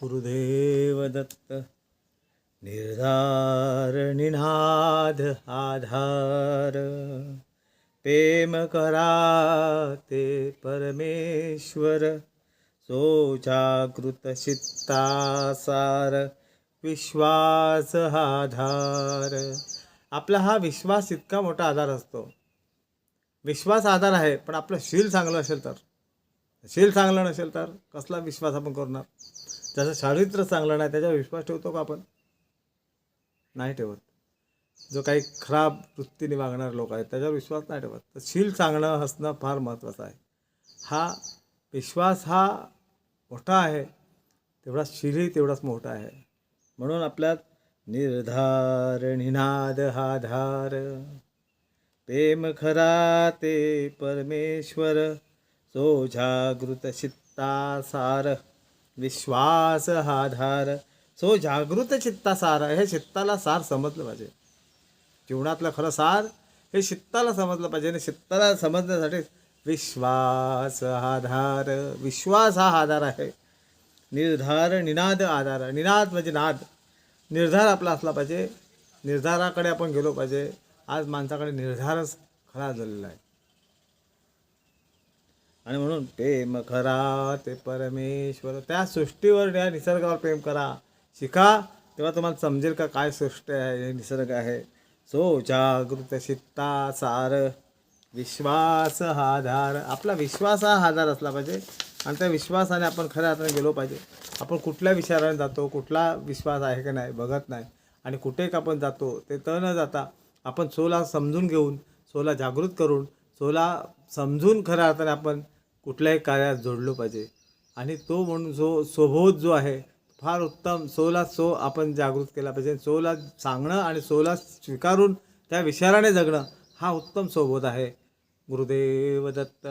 गुरुदेव दत्त निर्धार निनाद आधार। प्रेम करा ते परमेश्वर सो जागृत चित्तासार विश्वास हा आधार। आपला हा विश्वास इतका मोठा आधार असतो. विश्वास आधार आहे पण आपलं शील चांगलं असेल तर. शील चांगलं नसेल तर कसला विश्वास आपण करणार? त्याचं चारित्र्य चांगलं नाही त्याच्यावर विश्वास ठेवतो का आपण? नाही ठेवत. जो काही खराब वृत्तीने वागणारे लोक आहेत त्याच्यावर विश्वास नाही ठेवत. तर शील चांगणं हसणं फार महत्त्वाचं आहे. हा विश्वास हा मोठा आहे तेवढा शीलही तेवढाच मोठा आहे. म्हणून आपल्यात निर्धार निनाद हा धार. प्रेम खरा ते परमेश्वर सो जागृत चित्ता सार विश्वास हा धार सो जागृत चित्ता सार हे चित्ताला सार समजलं पाहिजे. जीवनातलं खरं सार हे चित्ताला समजलं पाहिजे आणि चित्ताला समजण्यासाठी विश्वास हा धार विश्वास हा आधार आहे. निर्धार निनाद आधार. निनाद म्हणजे नाद. निर्धार आपला असला पाहिजे. निर्धाराकडे आपण गेलो पाहिजे. आज माणसाकडे निर्धारच खरा झालेला आहे. आणि म्हणून प्रेम खरा ते परमेश्वर. त्या सृष्टीवर या निसर्गावर प्रेम करा. शिका तेव्हा तुम्हाला समजेल का काय सृष्टी आहे हे निसर्ग आहे. सो जागृत चित्ता सार विश्वास हा आधार. आपला विश्वास हा आधार असला पाहिजे. आणि त्या विश्वासाने आपण खऱ्या अर्थाने गेलो पाहिजे. आपण कुठल्या विचाराने जातो कुठला विश्वास आहे का नाही बघत नाही. आणि कुठे का आपण जातो ते तर न जाता आपण सोला समजून घेऊन सोला जागृत करून सोला समजून खऱ्या अर्थाने आपण कुठल्याही कार्यात जोडलो पाहिजे. आणि तो म्हणून जो स्वबोध जो आहे फार उत्तम. सोला सो आपण जागृत केला पाहिजे. सोला सांगणं आणि सोला स्वीकारून त्या विचाराने जगणं हा उत्तम स्वबोध आहे. गुरुदेव दत्त.